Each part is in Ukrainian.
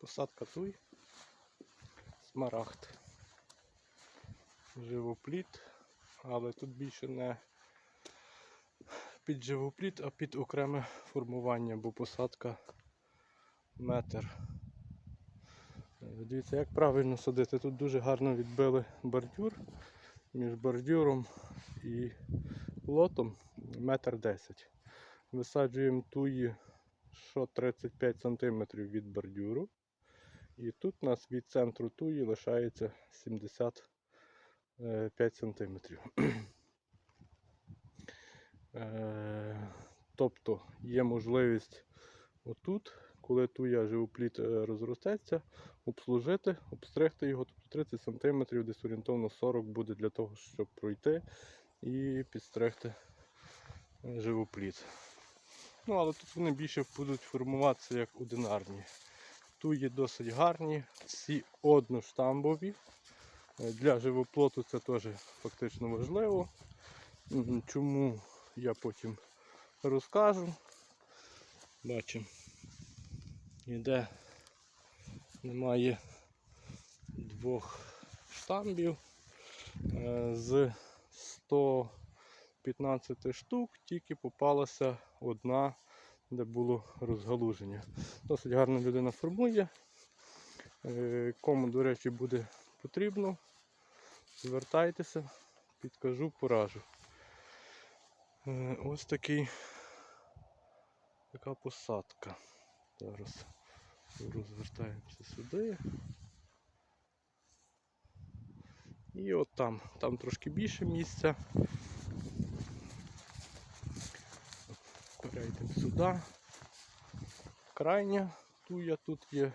Посадка туй. Смарагд. Живопліт, але тут більше не під живопліт, а під окреме формування, бо посадка метр. Дивіться, як правильно садити. Тут дуже гарно відбили бордюр. Між бордюром і лотом метр десять. Висаджуємо туї, що 35 см від бордюру. І тут у нас від центру туї лишається 75 см. Е, Тобто є можливість отут, коли туя живопліт е, розростеться, обслужити, обстригти його, тобто 30 см, десь орієнтовно 40 буде для того, щоб пройти і підстригти е, живопліт. Ну, але тут вони більше будуть формуватися як одинарні. Туї досить гарні, всі одноштамбові. Е, Для живоплоту це теж фактично важливо. Чому я потім розкажу. Бачимо, ніде немає двох штамбів. Е, З 115 штук тільки попалася одна, де було розгалуження. Досить гарно людина формує. Е, Кому, до речі, буде потрібно, звертайтеся, підкажу, поражу. Е, Ось такий така посадка. Зараз розвертаємося сюди. І от там, там трошки більше місця. Перейдемо сюди. Крайня туя, тут є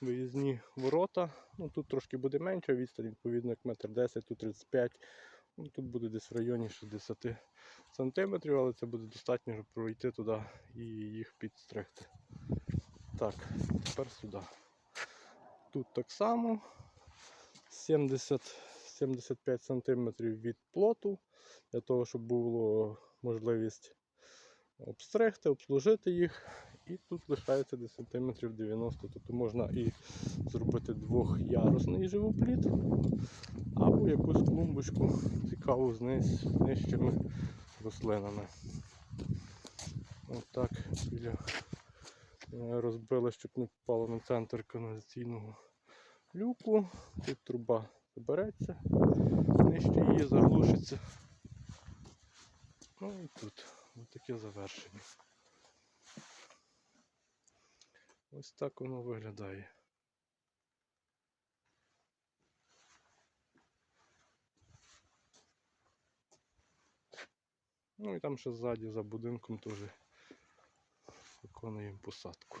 виїзні ворота. Ну, тут трошки буде менше, відстань, відповідно, як метр 10, тут 35. Ну, тут буде десь в районі 60 сантиметрів, але це буде достатньо, щоб пройти туди і їх підстригти. Так, тепер сюди. Тут так само 70-75 сантиметрів від плоту, для того, щоб було можливість обстригти, обслужити їх. І тут лишається десь сантиметрів 90, тобто можна і зробити двохярусний живопліт, або якусь клумбочку цікаву з нижчими рослинами. Отак біля е, розбили, щоб не попало на центр каналізаційного люку. Тут труба забереться, нижче її заглушиться. Ну і тут ось таке завершення. Ось так воно виглядає. Ну і там ще ззаді за будинком теж виконуємо посадку.